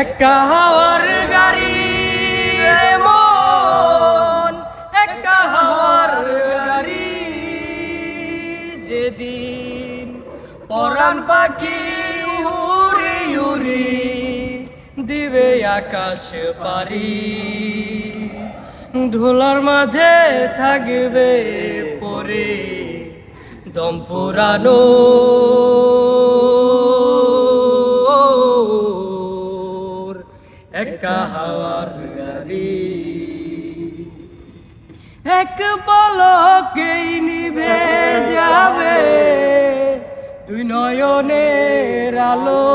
একটা হাওয়ার গাড়ি মন, একটা হাওয়ার গাড়ি যেদিন পরাণ পাখি উড়ি উড়ি দিবে আকাশ পারি। ধুলার মাঝে থাকবে পরে, দম ফুরানো একটা হাওয়ার গাড়ি। এক পলকেই নিভে যাবে দুই নয়নের আলো।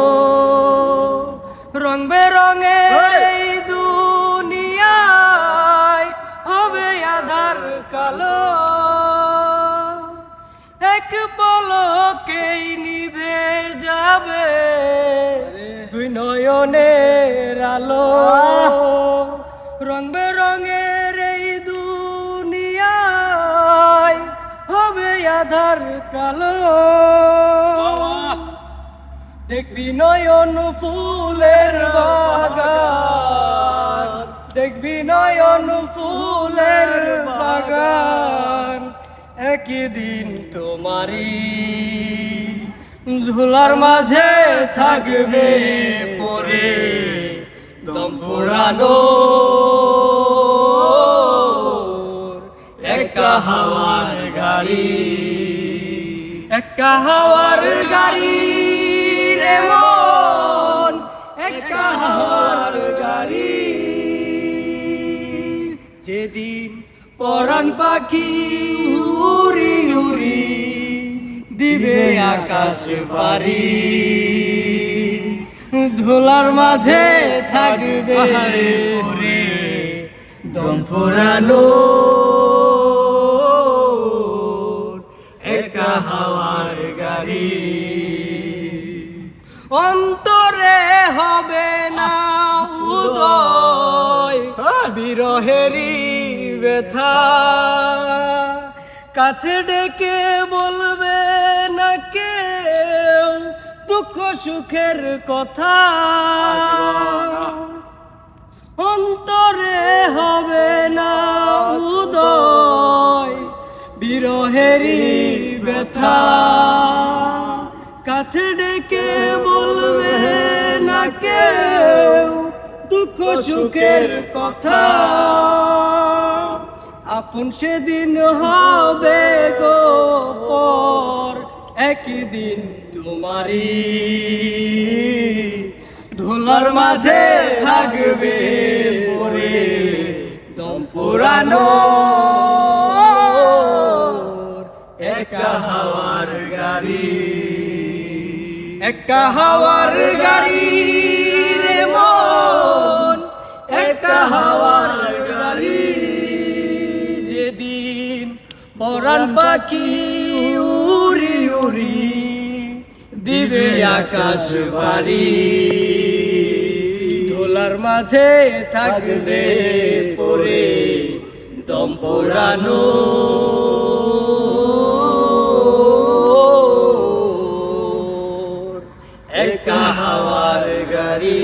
রং বেরঙে দুনিয়ায় হবে আধার কালো। নয়নের আলো। রং বেরঙের এই দুনিয়ায় হবে আধার কালো। দেখবি নয়ন ফুলের বাগান। দেখবি নয়ন ফুলের বাগান। একই দিন তোমারি ধুলার মাঝে থাকবে পরে দম ফুরানো। একটা হাওয়ার গাড়ি একটা হাওয়ার গাড়ি রে মন একটা হাওয়ার গাড়ি। যেদিন পরাণ পাখি উড়ি উড়ি দিবে আকাশ পারি ধুলার মাঝে থাকবে দম ফুরানো। একটা হাওয়ার গাড়ি। অন্তরে হবে না উদয় বিরহেরি ব্যথা। কাছে ডেকে বলবে সুখের কথা। অন্তরে হবে না উদয় বিরহেরি ব্যথা। কাছে ডেকে বলবে না কেউ দুঃখ সুখের কথা। আপন সেদিন হবে গো পর একদিন তোমারি ধুলার মাঝে থাকবে পরে দম পুরানো একটা হাওয়ার গাড়ি। একটা হাওয়ার গাড়ি রে মন। একটা হাওয়ার গাড়ি। যেদিন পরাণ পাখি উড়ি উড়ি দিবে আকাশ বাড়ি। ধোলার মাঝে থাকবে পরে দম পোড়ানো। একা হাওয়ার গাড়ি।